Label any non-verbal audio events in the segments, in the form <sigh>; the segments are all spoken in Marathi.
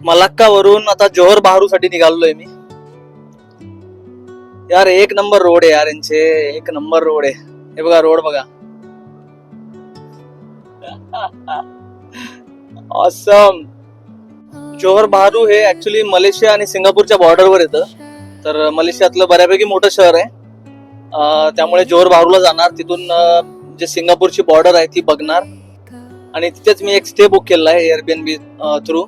मलाक्कावरून आता जोहर बहारूसाठी निघालोय मी. यार एक नंबर रोड आहे यार यांचे. एक नंबर रोड आहे. हे बघा रोड बघा. <laughs> ऑसम जोहर बहारू हे ऍक्च्युली मलेशिया आणि सिंगापूरच्या बॉर्डरवर येतं. तर मलेशियातलं बऱ्यापैकी मोठं शहर आहे. त्यामुळे जोहर बहारूला जाणार. तिथून जे सिंगापूरची बॉर्डर आहे ती बघणार. आणि तिथेच मी एक स्टे बुक केलेला आहे एअरबीएनबी थ्रू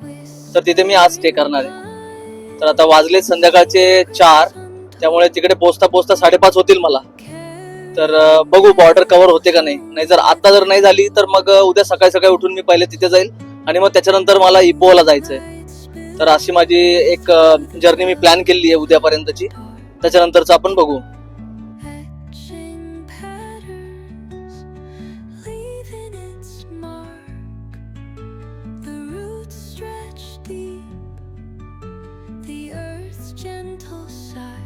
तर तिथे मी आज स्टे करणार आहे. तर आता वाजले संध्याकाळचे चार त्यामुळे तिकडे पोचता पोचता साडेपाच होतील मला. तर बघू बॉर्डर कव्हर होते का नाही. नाही जर आता जर नाही झाली तर मग उद्या सकाळी सकाळी उठून मी पहिले तिथे जाईल आणि मग त्याच्यानंतर मला इपोला जायचंय. तर अशी माझी एक जर्नी मी प्लॅन केली आहे उद्यापर्यंतची. त्याच्यानंतरच आपण बघू. Gentle sigh.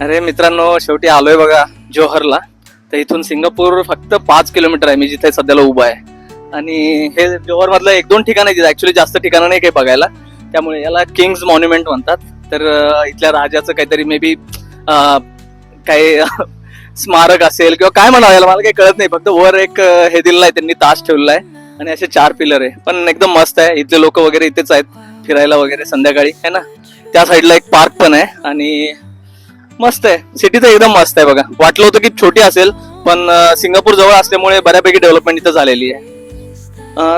अरे मित्रांनो शेवटी आलोय बघा जोहरला. तर इथून सिंगापूर फक्त पाच किलोमीटर आहे. मी जिथे सध्याला उभा आहे. आणि हे जोहर मधलं एक दोन ठिकाण आहे ऍक्च्युली जास्त ठिकाणं नाही काही बघायला. त्यामुळे याला किंग्स मॉन्युमेंट म्हणतात. तर इथल्या राजाचं काहीतरी मे बी काही <laughs> स्मारक असेल किंवा काय म्हणावं याला मला काही कळत नाही. फक्त वर एक हे दिलेलं आहे. त्यांनी तास ठेवलेला आहे. आणि असे चार पिलर आहे. पण एकदम मस्त आहे. इथले लोक वगैरे इथेच आहेत. फिरायला वगैरे संध्याकाळी. है ना? त्या साईडला एक पार्क पण आहे. आणि मस्त आहे. सिटी तर एकदम मस्त आहे बघा. वाटलं होतं की छोटी असेल पण सिंगापूर जवळ असल्यामुळे बऱ्यापैकी डेव्हलपमेंट इथं झालेली आहे.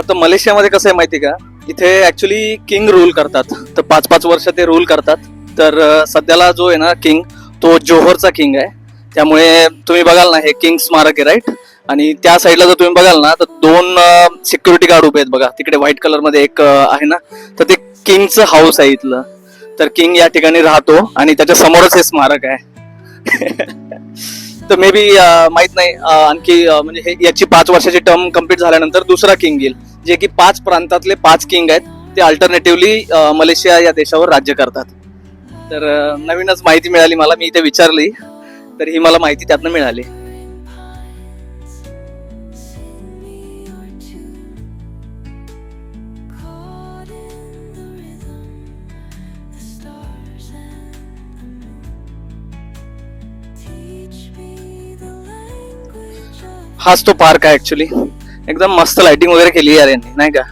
तर मलेशियामध्ये कसं आहे माहिती का? इथे ऍक्च्युली किंग रूल करतात. तर पाच पाच वर्ष ते रूल करतात. तर सध्याला जो आहे ना किंग तो जोहरचा किंग आहे. त्यामुळे तुम्ही बघाल ना हे किंग स्मारक आहे राईट आणि त्या साईडला जर तुम्ही बघाल ना तर दोन सिक्युरिटी गार्ड उभे आहेत बघा. तिकडे व्हाईट कलरमध्ये एक आहे ना तर ते किंगचं हाऊस आहे इथलं. तर किंग या ठिकाणी राहतो आणि त्याच्या समोरच हे स्मारक आहे. तर मे बी माहीत नाही आणखी म्हणजे हे याची पाच वर्षाची टर्म कंप्लीट झाल्यानंतर दुसरा किंग येईल जे की पाच प्रांतातले पाच किंग आहेत ते अल्टरनेटिव्हली मलेशिया या देशावर राज्य करतात. तर नवीनच माहिती मिळाली मला मी इथे विचारली तर ही मला माहिती त्यातनं मिळाली. हाच तो पार्क आहे ऍक्च्युली एकदम मस्त लाइटिंग वगैरे केली यार यांनी नाही का?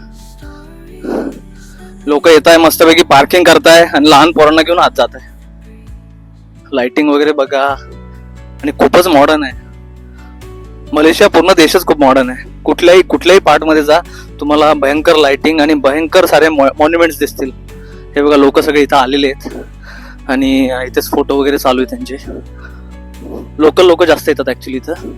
लोक येत आहे मस्तपैकी पार्किंग करताय आणि लहान पोरांना घेऊन आत जात आहे लाइटिंग वगैरे बघा. आणि खूपच मॉडर्न आहे. मलेशिया पूर्ण देशच खूप मॉडर्न आहे. कुठल्याही कुठल्याही पार्टमध्ये जा तुम्हाला भयंकर लाइटिंग आणि भयंकर सारे मॉन्युमेंट्स दिसतील. हे बघा लोक सगळे इथं आलेले आहेत. आणि इथेच फोटो वगैरे चालू आहे त्यांचे. लोकल लोक जास्त येतात ऍक्च्युली इथं.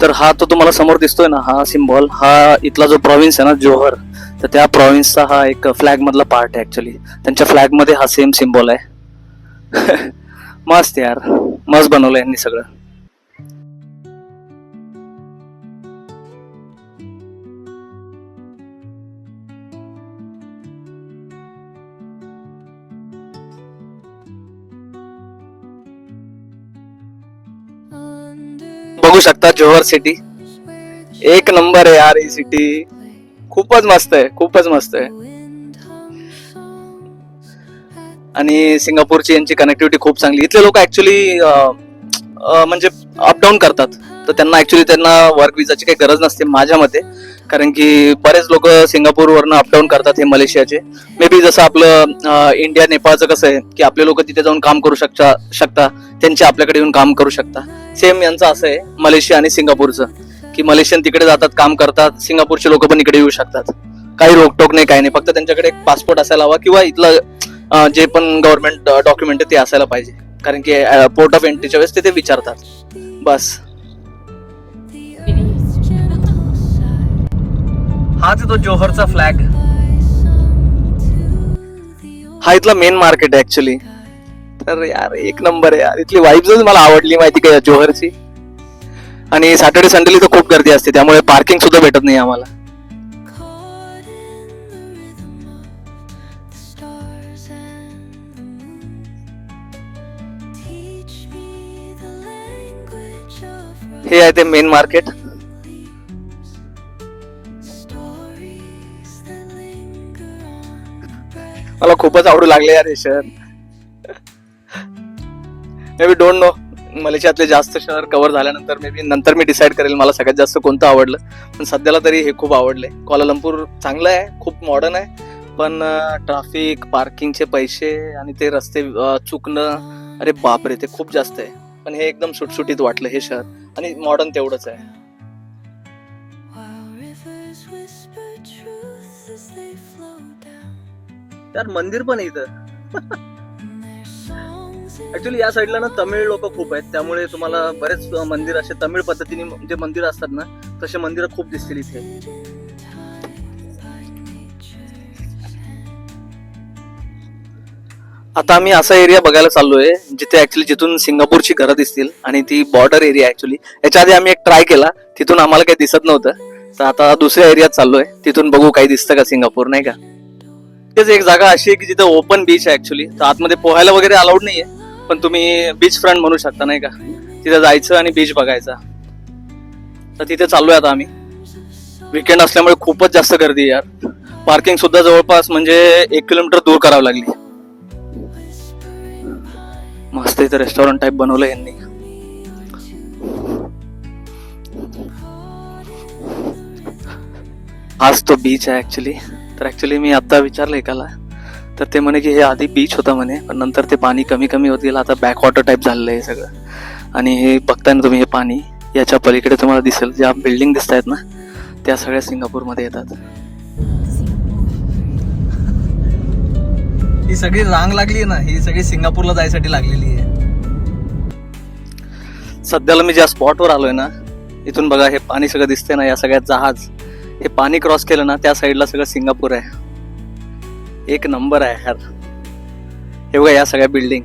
तर हा तो तुम्हाला समोर दिसतोय ना हा सिम्बॉल हा इथला जो प्रॉव्हिन्स आहे ना जोहर तर त्या प्रॉव्हिन्सचा हा एक फ्लॅग मधला पार्ट आहे ऍक्च्युली त्यांच्या फ्लॅगमध्ये हा सेम सिम्बॉल आहे. <laughs> मस्त यार मस्त बनवलं यांनी सगळं. बघू शकता जोहर सिटी. एक नंबर आहे यार ही सिटी. खूपच मस्त आहे खूपच मस्त आहे. आणि सिंगापूरची यांची कनेक्टिव्हिटी खूप चांगली. इथले लोक ऍक्च्युली म्हणजे अप डाऊन करतात. तर त्यांना ऍक्च्युली त्यांना वर्क विजाची काही गरज नसते माझ्या मते. कारण की बरेच लोक सिंगापूरवरनं अपडाऊन करतात हे मलेशियाचे. मे बी जसं आपलं इंडिया नेपाळचं कसं आहे की आपले लोक तिथे जाऊन काम करू शकता शकता त्यांचे आपल्याकडे येऊन काम करू शकता. सेम यांचं असं आहे मलेशिया आणि सिंगापूरचं. की मलेशियन तिकडे जातात काम करतात सिंगापूरचे लोक पण इकडे येऊ शकतात. काही रोकटोक नाही काही नाही फक्त त्यांच्याकडे एक पासपोर्ट असायला हवा किंवा इथलं जे पण गव्हर्नमेंट डॉक्युमेंट आहे ते असायला पाहिजे. कारण की पोर्ट ऑफ एंट्रीच्या वेळेस ते विचारतात. बस. हाच आहे तो जोहरचा फ्लॅग हा इथला मेन मार्केट आहे ऍक्च्युली तर यार एक नंबर आहे यार. इथली वाईब्सच मला आवडली माहिती का जोहरची? आणि सॅटर्डे संडेला तर खूप गर्दी असते त्यामुळे पार्किंग सुद्धा भेटत नाही आम्हाला. हे आहे ते मेन मार्केट खूपच आवडू लागले यार हे शहर मे बी डोंट नो मलेशियातले जास्त शहर कव्हर झाल्यानंतर मे बी नंतर मी डिसाईड करेल मला सगळ्यात जास्त कोणतं आवडलं. पण सध्याला तरी हे खूप आवडले कोलालंपूर चांगलं आहे खूप मॉडर्न आहे. पण ट्राफिक पार्किंगचे पैसे आणि ते रस्ते चुकणं अरे बापरे ते खूप जास्त आहे. पण हे एकदम सुटसुटीत वाटलं हे शहर. आणि मॉडर्न तेवढंच आहे. त्यात मंदिर पण आहे इथं. ऍक्च्युली या साईडला ना तमिळ लोक खूप आहेत. त्यामुळे तुम्हाला बरेच मंदिर असे तमिळ पद्धतीने जे मंदिर असतात ना तसे मंदिर खूप दिसतील इथे. आता आम्ही असा एरिया बघायला चाललोय जिथे ऍक्च्युली जिथून सिंगापूरची घरं दिसतील आणि ती बॉर्डर एरिया ऍक्च्युली याच्या आधी आम्ही एक ट्राय केला तिथून आम्हाला काही दिसत नव्हतं. तर आता दुसऱ्या एरियात चाललोय तिथून बघू काही दिसतं का सिंगापूर नाही का? तिथेच एक जागा अशी आहे की जिथे ओपन बीच आहे ऍक्च्युली तर आतमध्ये पोहायला वगैरे अलाउड नाहीये पण तुम्ही बीच फ्रंट म्हणू शकता नाही का? तिथे जायचं आणि बीच बघायचा. तर तिथे चाललोय आता आम्ही. विकेंड असल्यामुळे खूपच जास्त गर्दी आहे यार. पार्किंग सुद्धा जवळपास म्हणजे एक किलोमीटर दूर करावं लागली. मस्त इथं रेस्टॉरंट टाईप बनवलं यांनी. आज तो बीच आहे ऍक्च्युली तर ऍक्च्युली मी आता विचारलं एकाला. तर ते म्हणे की हे आधी बीच होता म्हणे पण नंतर ते पाणी कमी कमी होत गेलं. आता बॅकवॉटर टाईप झालेलं आहे सगळं. आणि हे बघताय ना तुम्ही हे पाणी याच्या पलीकडे तुम्हाला दिसेल. ज्या बिल्डिंग दिसत आहेत ना त्या सगळ्या सिंगापूरमध्ये येतात. ही सगळी रांग लागली ना ही सगळी सिंगापूरला जायसाठी लागलेली आहे. सध्याला मी ज्या स्पॉटवर आलोय ना इथून बघा हे पाणी सगळं दिसतंय ना या सगळ्यात जहाज. हे पाणी क्रॉस केलं ना त्या साईडला सगळं सिंगापूर आहे. एक नंबर आहे यार. हे बघा या सगळ्या बिल्डिंग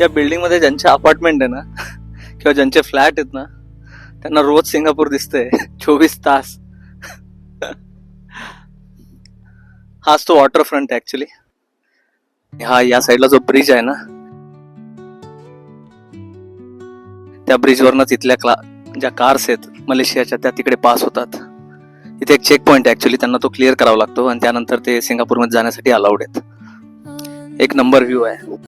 या बिल्डिंगमध्ये ज्यांचे अपार्टमेंट आहे ना किंवा ज्यांचे फ्लॅट आहेत ना त्यांना रोज सिंगापूर दिसतंय. <laughs> चोवीस तास. हाच तो वॉटर फ्रंट ऍक्च्युली हा या साईडला जो ब्रिज आहे ना त्या ब्रिजवरनं तिथल्या क्ला ज्या कार्स आहेत मलेशियाच्या त्या तिकडे पास होतात. इथे एक चेक पॉईंट ऍक्च्युली त्यांना तो क्लिअर करावा लागतो आणि त्यानंतर ते सिंगापूरमध्ये जाण्यासाठी अलाउड आहेत. एक नंबर व्ह्यू आहे.